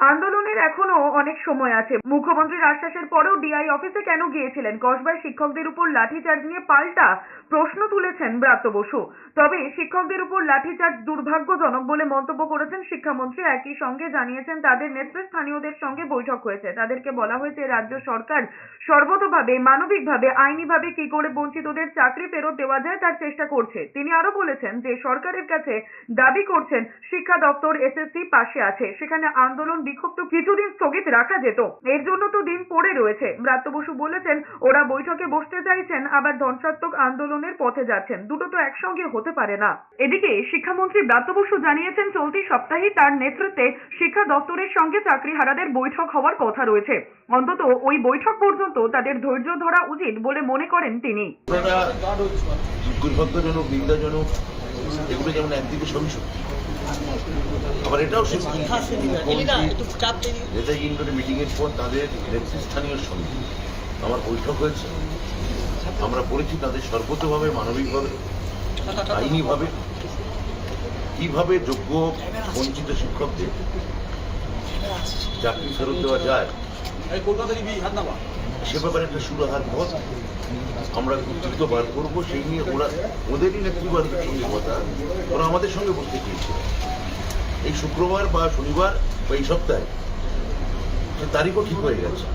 আন্দোলনের এখনও অনেক সময় আছে। মুখ্যমন্ত্রীর আশ্বাসের পরেও ডিআই অফিসে কেন গিয়েছিলেন? কসবায় শিক্ষকদের উপর লাঠিচার্জ নিয়ে পাল্টা প্রশ্ন তুলেছেন ব্রাত্য বসু। তবে শিক্ষকদের উপর লাঠিচার্জ দুর্ভাগ্যজনক বলে মন্তব্য করেছেন শিক্ষামন্ত্রী। একই সঙ্গে জানিয়েছেন, তাদের নেতৃস্থানীয়দের সঙ্গে বৈঠক হয়েছে। তাদেরকে বলা হয়েছে, রাজ্য সরকার সর্বতভাবে মানবিকভাবে, আইনিভাবে কি করে বঞ্চিতদের চাকরি ফেরত দেওয়া যায় তার চেষ্টা করছে। তিনি আরও বলেছেন যে সরকারের কাছে দাবি করছেন, শিক্ষা দপ্তর এসএসসি পাশে আছে। সেখানে আন্দোলন বিক্ষোভ কিছুদিন স্থগিত রাখা যেত। এর জন্য তো দিন পড়ে রয়েছে। ব্রাত্য বসু বলেছেন, ওরা বৈঠকে বসতে চাইছেন, আবার ধ্বংসাত্মক আন্দোলনের পথে যাচ্ছেন। দুটো তো একসঙ্গে হতে পারে না। এদিকে শিক্ষামন্ত্রী ব্রাত্য বসু জানিয়েছেন, চলতি সপ্তাহে তার নেতৃত্বে শিক্ষা দপ্তরের সঙ্গে চাকরিহারাদের বৈঠক হওয়ার কথা রয়েছে। অন্তত ওই বৈঠক পর্যন্ত তাদের ধৈর্য ধরা উচিত বলে মনে করেন তিনি। দুর্ভাগ্যজনক নিন্দাজনক এগুলো যেমন একদিকে সত্যি আবার এটাও সত্যি নেতাজি ইন্ডোরে মিটিং পর তাদের নেতৃস্থানীয় আমার বৈঠক হয়েছে। আমরা বলেছি তাদের সর্বতভাবে মানবিকভাবে আইনিভাবে কীভাবে যোগ্য বঞ্চিত শিক্ষকদের চাকরি ফেরত দেওয়া যায় সে ব্যাপারে একটা সুরাহার পথ আমরা দ্রুত বার করব সেই নিয়ে ওরা ওদেরই নেতৃবর্গের সঙ্গে কথা ওরা আমাদের সঙ্গে বসতে চেয়েছিল এই শুক্রবার বা শনিবার বা এই সপ্তাহে। তারিখও ঠিক হয়ে গেছে।